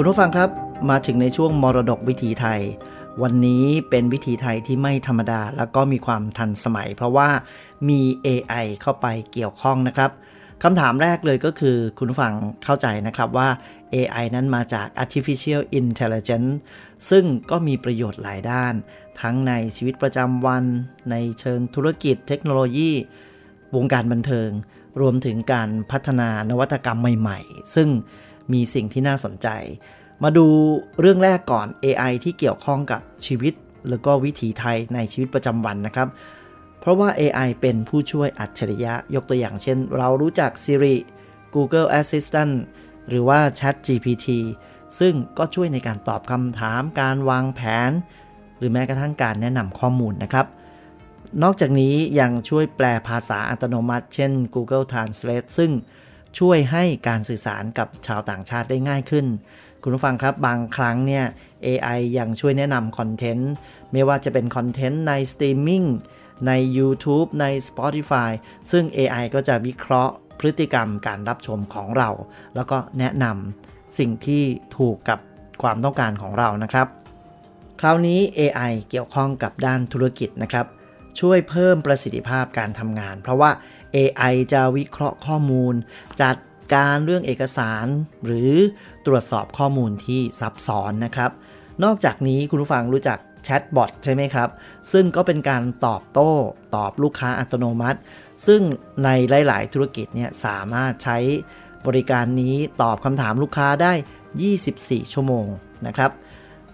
คุณผู้ฟังครับมาถึงในช่วงมรดกวิถีไทย วันนี้เป็นวิถีไทยที่ไม่ธรรมดา แล้วก็มีความทันสมัย เพราะว่ามี AI เข้าไปเกี่ยวข้องนะครับคำถามแรกเลยก็คือคุณผู้ฟังเข้าใจนะครับว่า AI นั้นมาจาก artificial intelligence ซึ่งก็มีประโยชน์หลายด้าน ทั้งในชีวิตประจำวัน ในเชิงธุรกิจเทคโนโลยี วงการบันเทิง รวมถึงการพัฒนานวัตกรรมใหม่ ๆ ซึ่ง มีสิ่งที่น่าสนใจ มาดูเรื่องแรกก่อน AI ที่เกี่ยวข้องกับชีวิต แล้วก็วิถีไทยในชีวิตประจำวันนะครับ เพราะว่า AI เป็นผู้ช่วยอัจฉริยะยกตัวอย่างเช่น เรารู้จัก Siri Google Assistant หรือว่า Chat GPT ซึ่งก็ช่วยในการตอบคำถาม การวางแผน หรือแม้กระทั่งการแนะนำข้อมูลนะครับ นอกจากนี้ยังช่วยแปลภาษาอัตโนมัติ เช่น Google Translate ซึ่ง ช่วยให้การสื่อสารกับชาวต่างชาติได้ง่ายขึ้น คุณผู้ฟังครับบางครั้งเนี่ย AI ยังช่วยแนะนำคอนเทนต์ ไม่ว่าจะเป็นคอนเทนต์ในสตรีมมิ่งใน YouTube ใน Spotify ซึ่ง AI ก็จะวิเคราะห์พฤติกรรมการรับชมของเรา แล้วก็แนะนำสิ่งที่ถูกกับความต้องการของเรานะครับ คราวนี้ AI เกี่ยวข้องกับด้านธุรกิจนะครับ ช่วยเพิ่มประสิทธิภาพการทำงาน เพราะว่า AI จะวิเคราะห์ข้อมูล จัดการเรื่องเอกสาร หรือตรวจสอบข้อมูลที่ซับซ้อนนะครับ นอกจากนี้คุณผู้ฟังรู้จักแชทบอทใช่ไหมครับ ซึ่งก็เป็นการตอบโต้ตอบลูกค้าอัตโนมัติ ซึ่งในหลาย ๆ ธุรกิจเนี่ยสามารถใช้บริการนี้ตอบคำถามลูกค้าได้ 24 ชั่วโมงนะครับ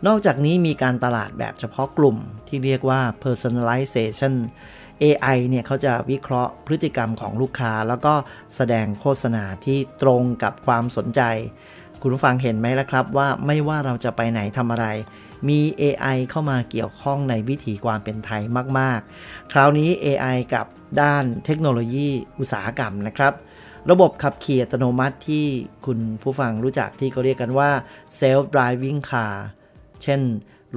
นอกจากนี้มีการตลาดแบบเฉพาะกลุ่มที่เรียกว่า personalization AI เนี่ยเขาจะวิเคราะห์พฤติกรรมของลูกค้า แล้วก็แสดงโฆษณาที่ตรงกับความสนใจ คุณผู้ฟังเห็นไหมล่ะครับว่าไม่ว่าเราจะไปไหนทำอะไร มี AI เข้ามาเกี่ยวข้องในวิถีความเป็นไทยมาก ๆ คราวนี้ AI กับด้านเทคโนโลยีอุตสาหกรรมนะครับ ระบบขับขี่อัตโนมัติที่คุณผู้ฟังรู้จักที่เขาเรียกกันว่า self driving car เช่น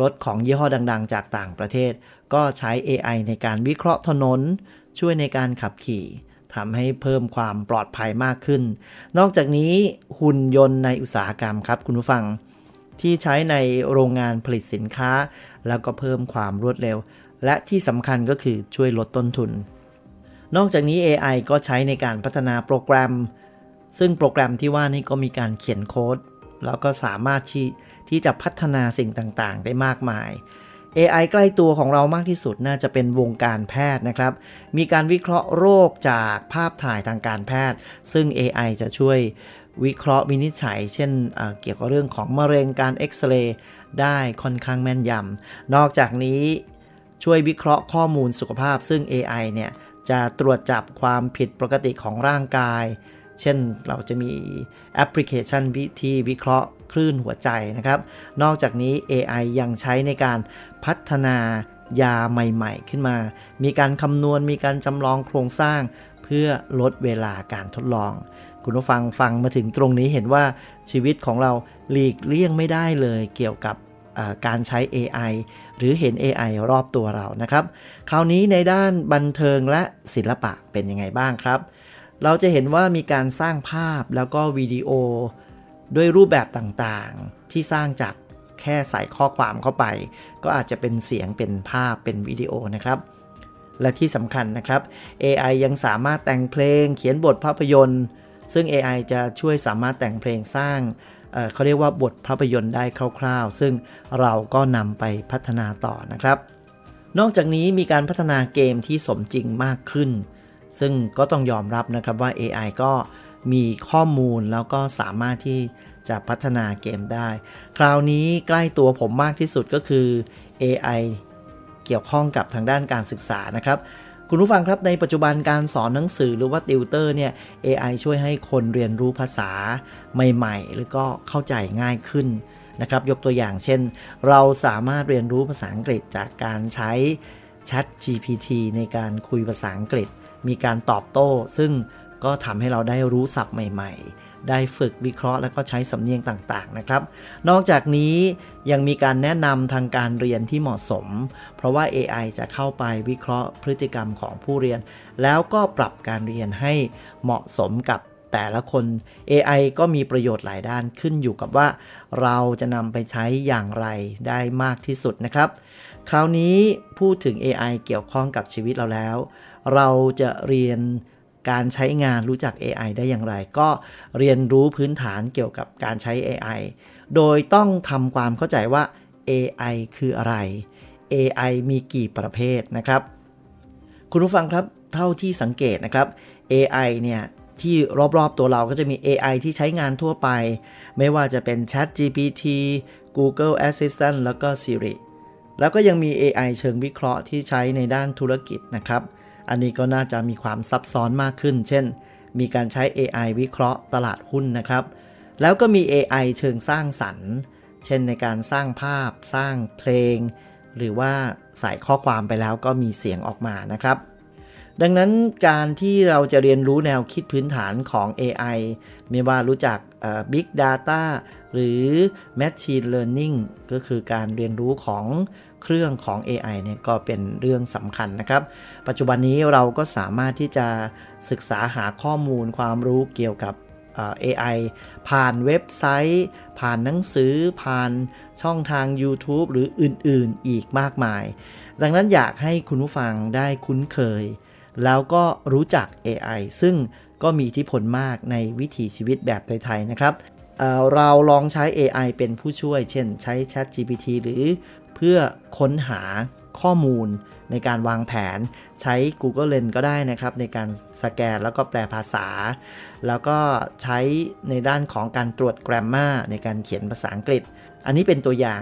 รถของยี่ห้อดัง ๆ จากต่างประเทศ ก็ใช้ AI ในการวิเคราะห์ถนน ช่วยในการขับขี่ทำให้เพิ่มความปลอดภัยมากขึ้น นอกจากนี้หุ่นยนต์ในอุตสาหกรรมครับคุณผู้ฟัง ที่ใช้ในโรงงานผลิตสินค้า แล้วก็เพิ่มความรวดเร็ว และที่สำคัญก็คือช่วยลดต้นทุน นอกจากนี้ AI ก็ใช้ในการพัฒนาโปรแกรม ซึ่งโปรแกรมที่ว่านี่ก็มีการเขียนโค้ด แล้วก็สามารถที่ที่จะพัฒนาสิ่งต่างๆ ได้มากมาย AI ใกล้ตัวของเรามากที่สุดน่าจะเป็นวงการแพทย์นะครับ มีการวิเคราะห์โรคจากภาพถ่ายทางการแพทย์ ซึ่ง AI จะช่วยวิเคราะห์วินิจฉัย เช่นเเกี่ยวกับเรื่องของมะเร็งการเอ็กซเรย์ได้ค่อนข้างแม่นยำ นอกจากนี้ช่วยวิเคราะห์ข้อมูลสุขภาพ ซึ่ง AI เนี่ยจะตรวจจับความผิดปกติของร่างกาย เช่นเราจะมีแอปพลิเคชันวิธีวิเคราะห์คลื่นหัวใจนะครับ นอกจากนี้ AI ยังใช้ในการพัฒนายาใหม่ๆ ขึ้นมา มีการคำนวณ มีการจำลองโครงสร้าง เพื่อลดเวลาการทดลอง คุณผู้ฟังฟังมาถึงตรงนี้เห็นว่าชีวิตของเราหลีกเลี่ยงไม่ได้เลยเกี่ยวกับการใช้ AI หรือเห็น AI รอบตัวเรานะครับ คราวนี้ในด้านบันเทิงและศิลปะเป็นยังไงบ้างครับ เราจะเห็นว่ามีการสร้างภาพแล้วก็วิดีโอ ด้วยรูปแบบต่างๆ ที่สร้างจากแค่ใส่ข้อความเข้าไป ก็อาจจะเป็นเสียงเป็นภาพเป็นวิดีโอนะครับ และที่สำคัญนะครับ AI ยังสามารถแต่งเพลง เขียนบทภาพยนตร์ ซึ่ง AI จะช่วยสามารถแต่งเพลงสร้างเเขาเรียกว่าบทภาพยนตร์ได้คร่าว ๆ ซึ่งเราก็นำไปพัฒนาต่อนะครับ นอกจากนี้มีการพัฒนาเกมที่สมจริงมากขึ้น ซึ่งก็ต้องยอมรับนะครับว่า AI ก็มีข้อมูลแล้วก็สามารถที่จะพัฒนาเกมได้ คราวนี้ใกล้ตัวผมมากที่สุดก็คือ AI เกี่ยวข้องกับทางด้านการศึกษานะครับคุณผู้ฟังครับในปัจจุบันการสอนหนังสือหรือว่าติวเตอร์เนี่ย AI ช่วยให้คนเรียนรู้ภาษาใหม่ๆ หรือก็เข้าใจง่ายขึ้นนะครับ ยกตัวอย่างเช่น เราสามารถเรียนรู้ภาษาอังกฤษจากการใช้ Chat GPT ในการคุยภาษาอังกฤษ มีการตอบโต้ ซึ่งก็ทำให้เราได้รู้ศัพท์ใหม่ ๆ ได้ฝึกวิเคราะห์แล้วก็ใช้สำเนียงต่างๆนะครับ นอกจากนี้ยังมีการแนะนำทางการเรียนที่เหมาะสม เพราะว่า AI จะเข้าไปวิเคราะห์พฤติกรรมของผู้เรียน แล้วก็ปรับการเรียนให้เหมาะสมกับแต่ละคน AI ก็มีประโยชน์หลายด้านขึ้นอยู่กับว่า เราจะนำไปใช้อย่างไรได้มากที่สุดนะครับ คราวนี้พูดถึง AI เกี่ยวข้องกับชีวิตเราแล้ว เราจะเรียนการใช้งานรู้จัก AI ได้อย่างไร ก็เรียนรู้พื้นฐานเกี่ยวกับการใช้ AI โดยต้องทำความเข้าใจว่า AI คืออะไร AI มีกี่ประเภทนะครับ คุณผู้ฟังครับเท่าที่สังเกตนะครับ AI เนี่ยที่รอบๆตัวเราก็จะมี AI ที่ใช้งานทั่วไป ไม่ว่าจะเป็น Chat GPT Google Assistant แล้วก็ Siri แล้วก็ยังมี AI เชิงวิเคราะห์ที่ใช้ในด้านธุรกิจนะครับ อันนี้ก็น่าจะมีความซับซ้อนมากขึ้น เช่น มีการใช้ AI วิเคราะห์ตลาดหุ้นนะครับ แล้วก็มี AI เชิงสร้างสรรค์ เช่นในการสร้างภาพ สร้างเพลง หรือว่าใส่ข้อความไปแล้วก็มีเสียงออกมานะครับ ดังนั้นการที่เราจะเรียนรู้แนวคิดพื้นฐานของ AI ไม่ว่ารู้จัก Big Data หรือ Machine Learning ก็คือการเรียนรู้ของ เครื่องของ AI เนี่ยก็เป็นเรื่องสำคัญนะครับ ปัจจุบันนี้เราก็สามารถที่จะศึกษาหาข้อมูลความรู้เกี่ยวกับ AI ผ่านเว็บไซต์ ผ่านหนังสือ ผ่านช่องทาง YouTube หรืออื่นๆ อีกมากมาย ดังนั้นอยากให้คุณผู้ฟังได้คุ้นเคย แล้วก็รู้จัก AI ซึ่งก็มีอิทธิพลมากในวิถีชีวิตแบบไทย ๆ นะครับ เราลองใช้ AI เป็นผู้ช่วย เช่นใช้ Chat GPT หรือเพื่อค้นหาข้อมูลในการวางแผนใช้ Google Lens ก็ได้นะครับ ในการสแกนแล้วก็แปลภาษา แล้วก็ใช้ในด้านของการตรวจ grammar ในการเขียนภาษาอังกฤษ อันนี้เป็นตัวอย่าง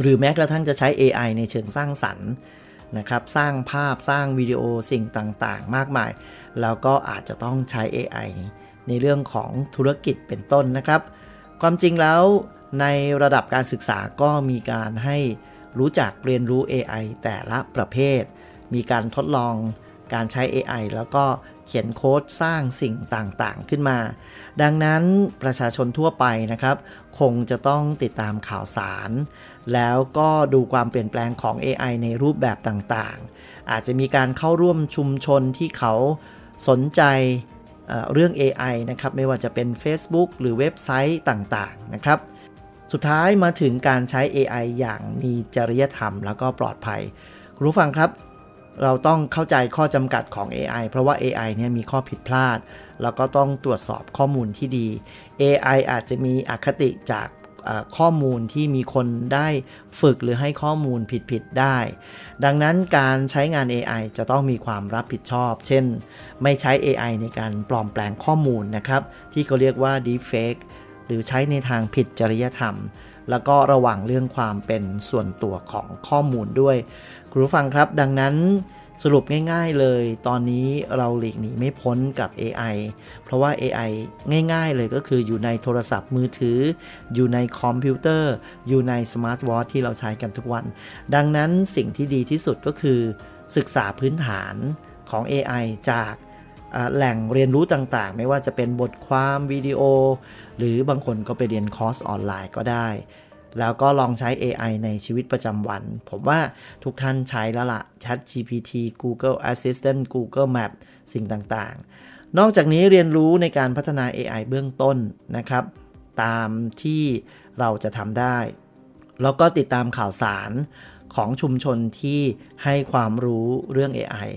หรือแม้กระทั่งจะใช้ AI ในเชิงสร้างสรรค์นะครับ สร้างภาพสร้างวิดีโอสิ่งต่างๆ มากมาย แล้วก็อาจจะต้องใช้ AI ในเรื่องของธุรกิจเป็นต้นนะครับ ความจริงแล้วในระดับการศึกษาก็มีการให้รู้จักเรียนรู้ AI แต่ละประเภท มีการทดลองการใช้ AI แล้วก็เขียนโค้ดสร้างสิ่งต่างๆ ขึ้นมา ดังนั้นประชาชนทั่วไปนะครับ คงจะต้องติดตามข่าวสาร แล้วก็ดูความเปลี่ยนแปลงของ AI ในรูปแบบต่างๆ อาจจะมีการเข้าร่วมชุมชนที่เขาสนใจ เรื่อง AI นะครับไม่ว่าจะเป็น Facebook หรือเว็บไซต์ต่างๆนะครับ สุดท้ายมาถึงการใช้ AI อย่างมีจริยธรรมแล้วก็ปลอดภัย คุณผู้ฟังครับ เราต้องเข้าใจข้อจำกัดของ AI เพราะว่า AI เนี่ยมีข้อผิดพลาด แล้วก็ต้องตรวจสอบข้อมูลที่ดี AI อาจจะมีอคติจาก ข้อมูลที่มีคนได้ฝึกหรือให้ข้อมูลผิดๆได้ ดังนั้นการใช้งาน AI จะต้องมีความรับผิดชอบ เช่น ไม่ใช้ AI ในการปลอมแปลงข้อมูลนะครับ ที่เขาเรียกว่า deepfake หรือใช้ในทางผิดจริยธรรม แล้วก็ระวังเรื่องความเป็นส่วนตัวของข้อมูลด้วย คุณผู้ฟังครับ ดังนั้น สรุปง่ายๆเลย ตอนนี้เราหลีกหนีไม่พ้นกับ AI เพราะว่า AI ง่ายๆเลยก็คืออยู่ในโทรศัพท์มือถือ อยู่ในคอมพิวเตอร์ อยู่ในสมาร์ทวอทที่เราใช้กันทุกวัน ดังนั้นสิ่งที่ดีที่สุดก็คือ ศึกษาพื้นฐานของ AI จากแหล่งเรียนรู้ต่างๆ ไม่ว่าจะเป็นบทความวิดีโอ หรือบางคนก็ไปเรียนคอร์สออนไลน์ก็ได้ แล้วก็ลองใช้ AI ในชีวิตประจำวัน ผมว่าทุกท่านใช้แล้วละ่ะ Chat GPT Google Assistant Google Map สิ่งต่างๆ นอกจากนี้เรียนรู้ในการพัฒนา AI เบื้องต้นนะครับ ตามที่เราจะทำได้ แล้วก็ติดตามข่าวสารของชุมชนที่ให้ความรู้เรื่อง AI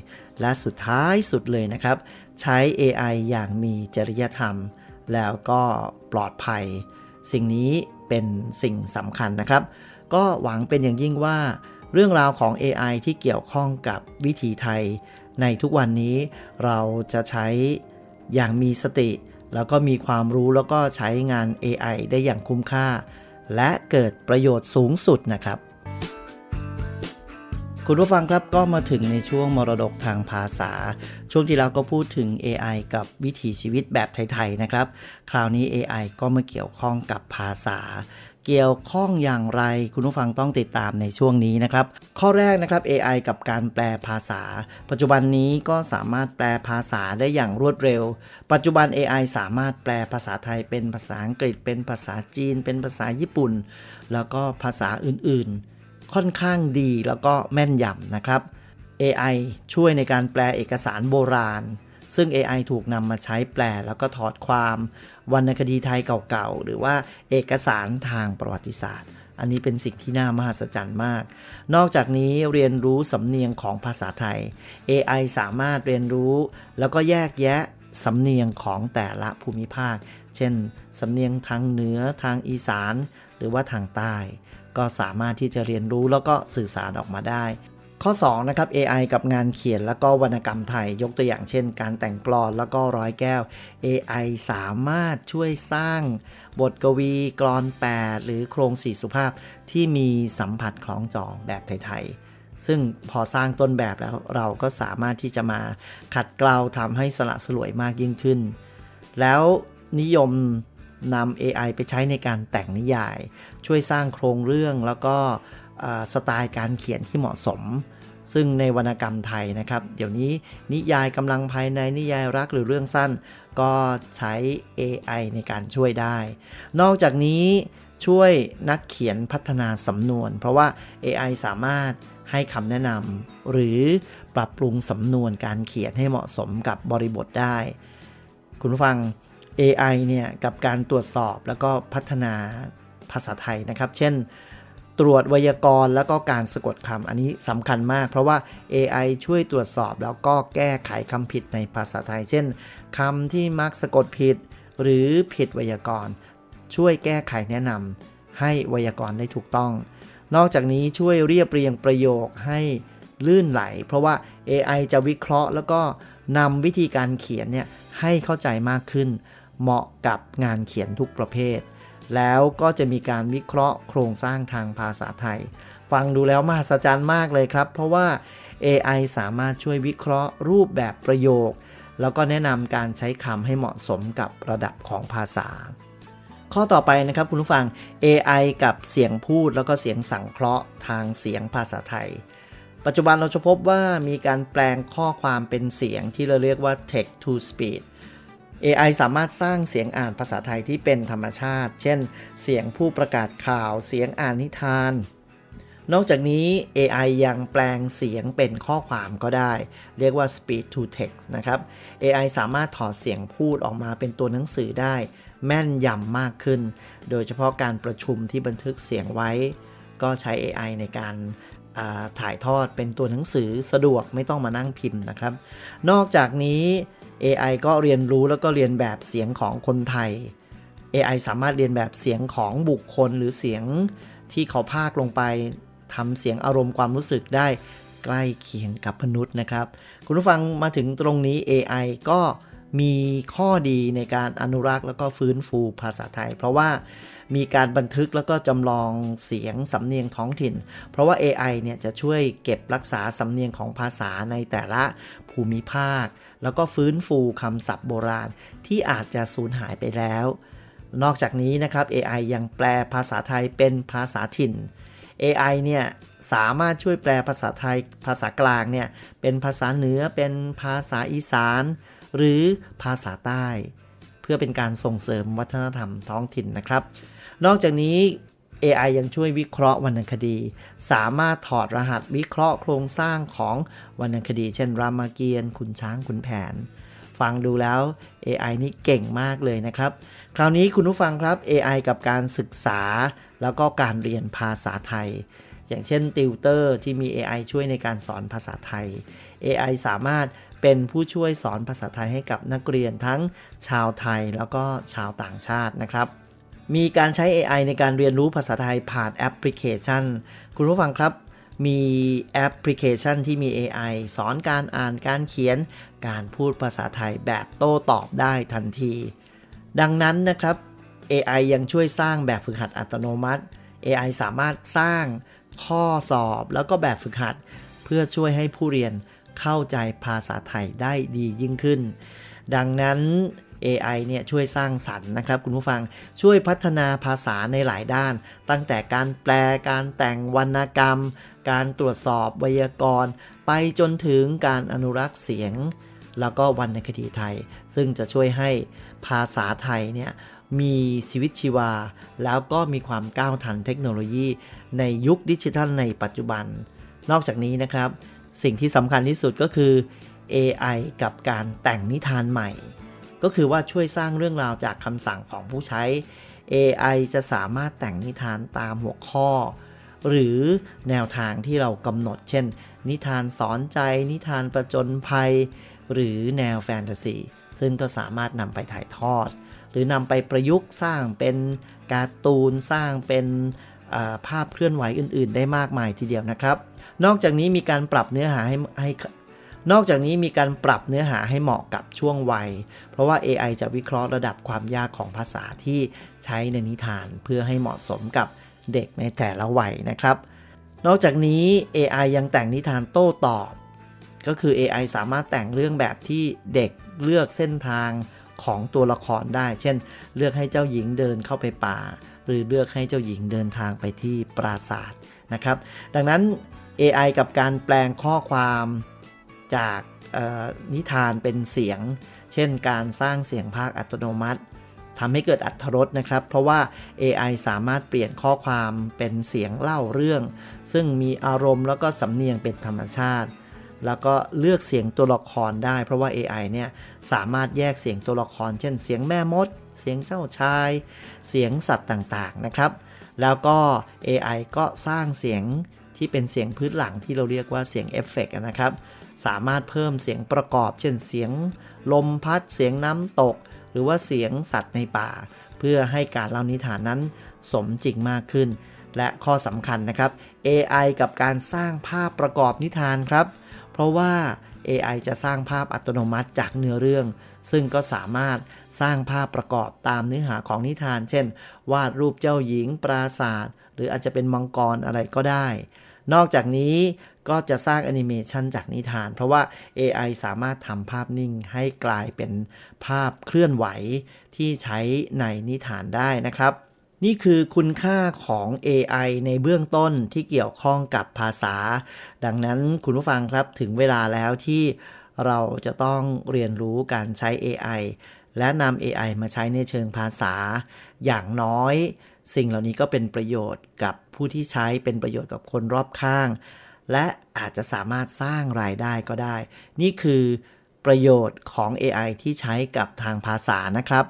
และสุดท้ายสุดเลยนะครับ ใช้ AI อย่างมีจริยธรรม แล้วก็ปลอดภัย สิ่งนี้ เป็นสิ่งสำคัญนะครับ ก็หวังเป็นอย่างยิ่งว่าเรื่องราวของ AI ที่เกี่ยวข้องกับวิถีไทย ในทุกวันนี้เราจะใช้อย่างมีสติ แล้วก็มีความรู้แล้วก็ใช้งาน AI ได้อย่างคุ้มค่า และเกิดประโยชน์สูงสุดนะครับ คุณผู้ฟังครับก็มาถึงในช่วงมรดกทางภาษา ช่วงที่เราก็พูดถึง AI กับวิถีชีวิตแบบไทยๆนะครับ คราวนี้ AI ก็มาเกี่ยวข้องกับภาษา เกี่ยวข้องอย่างไร คุณผู้ฟังต้องติดตามในช่วงนี้นะครับ ข้อแรกนะครับ AI กับการแปลภาษา ปัจจุบันนี้ก็สามารถแปลภาษาได้อย่างรวดเร็ว ปัจจุบัน AI สามารถแปลภาษาไทยเป็นภาษาอังกฤษ เป็นภาษาจีน เป็นภาษาญี่ปุ่น แล้วก็ภาษาอื่นๆ ค่อนข้างดีแล้วก็แม่นยำนะครับ AI ช่วยในการแปลเอกสารโบราณ ซึ่ง AI ถูกนำมาใช้แปลแล้วก็ถอดความวรรณคดีไทยเก่าๆ หรือว่าเอกสารทางประวัติศาสตร์ อันนี้เป็นสิ่งที่น่ามหัศจรรย์มาก นอกจากนี้เรียนรู้สำเนียงของภาษาไทย AI สามารถเรียนรู้ แล้วก็แยกแยะสำเนียงของแต่ละภูมิภาค เช่น สำเนียงทางเหนือทางอีสาน หรือว่าทางใต้ ก็สามารถที่จะเรียนรู้แล้วก็สื่อสารออกมาได้ ข้อ2นะครับ AI กับงานเขียนแล้วก็วรรณกรรมไทยยกตัวอย่างเช่น การแต่งกลอนแล้วก็ร้อยแก้ว AI สามารถช่วยสร้างบทกวีกรอน 8 หรือโครงสี่สุภาพที่มีสัมผัสคล้องจองแบบไทยๆ ซึ่งพอสร้างต้นแบบแล้วเราก็สามารถที่จะมาขัดเกลาทำให้สละสลวยมากยิ่งขึ้น แล้วนิยมนำ AI ไปใช้ในการแต่งนิยาย ช่วยสร้างโครงเรื่องแล้วก็สไตล์การเขียนที่เหมาะสม ซึ่งในวรรณกรรมไทยนะครับ เดี๋ยวนี้นิยายกำลังภายในนิยายรักหรือเรื่องสั้น ก็ใช้ AI ในการช่วยได้ นอกจากนี้ช่วยนักเขียนพัฒนาสำนวน เพราะว่า AI สามารถให้คำแนะนำหรือปรับปรุงสำนวนการเขียนให้เหมาะสมกับบริบทได้ คุณผู้ฟัง AI เนี่ยกับการตรวจสอบแล้วก็พัฒนา ภาษาไทยนะครับ เช่น ตรวจไวยากรณ์แล้วก็การสะกดคำอันนี้สำคัญมาก เพราะว่า AI ช่วยตรวจสอบแล้วก็แก้ไขคำผิดในภาษาไทย เช่นคำที่มักสะกดผิด หรือผิดไวยากรณ์ช่วยแก้ไขแนะนำให้ไวยากรณ์ได้ถูกต้อง นอกจากนี้ช่วยเรียบเรียงประโยคให้ลื่นไหล เพราะว่า AI จะวิเคราะห์ แล้วก็นำวิธีการเขียนเนี่ยให้เข้าใจมากขึ้น เหมาะกับงานเขียนทุกประเภท แล้วก็จะมีการวิเคราะห์โครงสร้างทางภาษาไทย ฟังดูแล้วมหัศจรรย์มากเลยครับ เพราะว่า AI สามารถช่วยวิเคราะห์รูปแบบประโยค แล้วก็แนะนำการใช้คำให้เหมาะสมกับระดับของภาษา ข้อต่อไปนะครับคุณผู้ฟัง AI กับเสียงพูดแล้วก็เสียงสังเคราะห์ทางเสียงภาษาไทย ปัจจุบันเราจะพบว่ามีการแปลงข้อความเป็นเสียงที่เราเรียกว่า text to speech AI สามารถสร้างเสียงอ่านภาษาไทยที่เป็นธรรมชาติ เช่น เสียงผู้ประกาศข่าว เสียงอ่านนิทาน นอกจากนี้ AI ยังแปลงเสียงเป็นข้อความก็ได้ เรียกว่า speech to text นะครับ AI สามารถถอดเสียงพูดออกมาเป็นตัวหนังสือได้ แม่นยำมากขึ้น โดยเฉพาะการประชุมที่บันทึกเสียงไว้ ก็ใช้ AI ในการถ่ายทอดเป็นตัวหนังสือสะดวกไม่ต้องมานั่งพิมพ์นะครับ นอกจากนี้ AI ก็เรียนรู้แล้วก็เรียนแบบเสียงของคนไทย AI สามารถเรียนแบบเสียงของบุคคลหรือเสียงที่เขาพากลงไปทำเสียงอารมณ์ความรู้สึกได้ใกล้เคียงกับมนุษย์นะครับ คุณผู้ฟังมาถึงตรงนี้ AI ก็มีข้อดีในการอนุรักษ์แล้วก็ฟื้นฟูภาษาไทย เพราะว่า มีการบันทึกแล้วก็จำลองเสียงสำเนียงท้องถิ่น เพราะว่า AI เนี่ยจะช่วยเก็บรักษาสำเนียงของภาษาในแต่ละภูมิภาค แล้วก็ฟื้นฟูคำศัพท์โบราณที่อาจจะสูญหายไปแล้ว นอกจากนี้นะครับ AI ยังแปลภาษาไทยเป็นภาษาถิ่น AI เนี่ยสามารถช่วยแปลภาษาไทยภาษากลางเนี่ยเป็นภาษาเหนือเป็นภาษาอีสาน หรือภาษาใต้ เพื่อเป็นการส่งเสริมวัฒนธรรมท้องถิ่นนะครับ นอกจากนี้ AI ยังช่วยวิเคราะห์วรรณคดี สามารถถอดรหัสวิเคราะห์โครงสร้างของวรรณคดี เช่นรามเกียรติ์ขุนช้างขุนแผน ฟังดูแล้ว AI นี่เก่งมากเลยนะครับ คราวนี้คุณผู้ฟังครับ AI กับการศึกษา แล้วก็การเรียนภาษาไทย อย่างเช่นติวเตอร์ที่มี AI ช่วยในการสอนภาษาไทย AI สามารถเป็นผู้ช่วยสอนภาษาไทยให้กับนักเรียนทั้งชาวไทยแล้วก็ชาวต่างชาตินะครับ มีการใช้ AI ในการเรียนรู้ภาษาไทยผ่านแอปพลิเคชัน คุณผู้ฟังครับ มีแอปพลิเคชันที่มี AI สอนการอ่านการเขียน การพูดภาษาไทยแบบโต้ตอบได้ทันที ดังนั้นนะครับ AI ยังช่วยสร้างแบบฝึกหัดอัตโนมัติ AI สามารถสร้างข้อสอบแล้วก็แบบฝึกหัด เพื่อช่วยให้ผู้เรียนเข้าใจภาษาไทยได้ดียิ่งขึ้น ดังนั้น AI เนี่ยช่วยสร้างสรรค์นะครับคุณผู้ฟังช่วยพัฒนาภาษาในหลายด้าน ตั้งแต่การแปลการแต่งวรรณกรรม การตรวจสอบไวยากรณ์ ไปจนถึงการอนุรักษ์เสียง แล้วก็วรรณคดีไทย ซึ่งจะช่วยให้ภาษาไทยเนี่ยมีชีวิตชีวา แล้วก็มีความก้าวทันเทคโนโลยี ในยุคดิจิทัลในปัจจุบัน นอกจากนี้นะครับ สิ่งที่สำคัญที่สุดก็คือ AI กับการแต่งนิทานใหม่ ก็คือว่าช่วยสร้างเรื่องราวจากคำสั่งของผู้ใช้ AI จะสามารถแต่งนิทานตามหัวข้อ หรือแนวทางที่เรากำหนด เช่น นิทานสอนใจ นิทานประจนภัย หรือแนวแฟนตาซีซึ่งก็สามารถนำไปถ่ายทอด หรือนำไปประยุกต์สร้างเป็นการ์ตูนสร้างเป็นาภาพเคลื่อนไหวอื่น ๆ ได้มากมายทีเดียวนะครับ นอกจากนี้มีการปรับเนื้อหาให้ให้ นอกจากนี้มีการปรับเนื้อหาให้เหมาะกับช่วงวัย เพราะว่า AI จะวิเคราะห์ระดับความยากของภาษาที่ใช้ในนิทานเพื่อให้เหมาะสมกับเด็กในแต่ละวัยนะครับ นอกจากนี้ AI ยังแต่งนิทานโต้ตอบ ก็คือ AI สามารถแต่งเรื่องแบบที่เด็กเลือกเส้นทางของตัวละครได้ เช่น เลือกให้เจ้าหญิงเดินเข้าไปป่า หรือเลือกให้เจ้าหญิงเดินทางไปที่ปราสาทนะครับ ดังนั้น AI กับการแปลงข้อความ จากนิทานเป็นเสียง เช่นการสร้างเสียงภาคอัตโนมัติทำให้เกิดอัตรสนะครับ เพราะว่า AI สามารถเปลี่ยนข้อความเป็นเสียงเล่าเรื่อง ซึ่งมีอารมณ์แล้วก็สำเนียงเป็นธรรมชาติ แล้วก็เลือกเสียงตัวละครได้ เพราะว่า AI เนี่ยสามารถแยกเสียงตัวละคร เช่น เสียงแม่มด เสียงเจ้าชาย เสียงสัตว์ต่างๆนะครับ แล้วก็ AI ก็สร้างเสียงที่เป็นเสียงพื้นหลังที่เราเรียกว่าเสียงเอฟเฟกต์นะครับ สามารถเพิ่มเสียงประกอบ เช่นเสียงลมพัดเสียงน้ำตก หรือว่าเสียงสัตว์ในป่า เพื่อให้การเล่านิทานนั้นสมจริงมากขึ้น และข้อสำคัญนะครับ AI กับการสร้างภาพประกอบนิทานครับ เพราะว่า AI จะสร้างภาพอัตโนมัติจากเนื้อเรื่อง ซึ่งก็สามารถสร้างภาพประกอบตามเนื้อหาของนิทาน เช่น วาดรูปเจ้าหญิงปราศาสตร์หรืออาจจะเป็นมังกรอะไรก็ได้ นอกจากนี้ ก็จะสร้างแอนิเมชันจากนิทาน เพราะว่า AI สามารถทำภาพนิ่งให้กลายเป็นภาพเคลื่อนไหวที่ใช้ในนิทานได้นะครับ นี่คือคุณค่าของ AI ในเบื้องต้นที่เกี่ยวข้องกับภาษา ดังนั้นคุณผู้ฟังครับถึงเวลาแล้วที่เราจะต้องเรียนรู้การใช้ AI และนำ AI มาใช้ในเชิงภาษา อย่างน้อย สิ่งเหล่านี้ก็เป็นประโยชน์กับผู้ที่ใช้เป็นประโยชน์กับคนรอบข้าง และอาจจะสามารถสร้างรายได้ก็ได้ นี่คือประโยชน์ของ AI ที่ใช้กับทางภาษานะครับ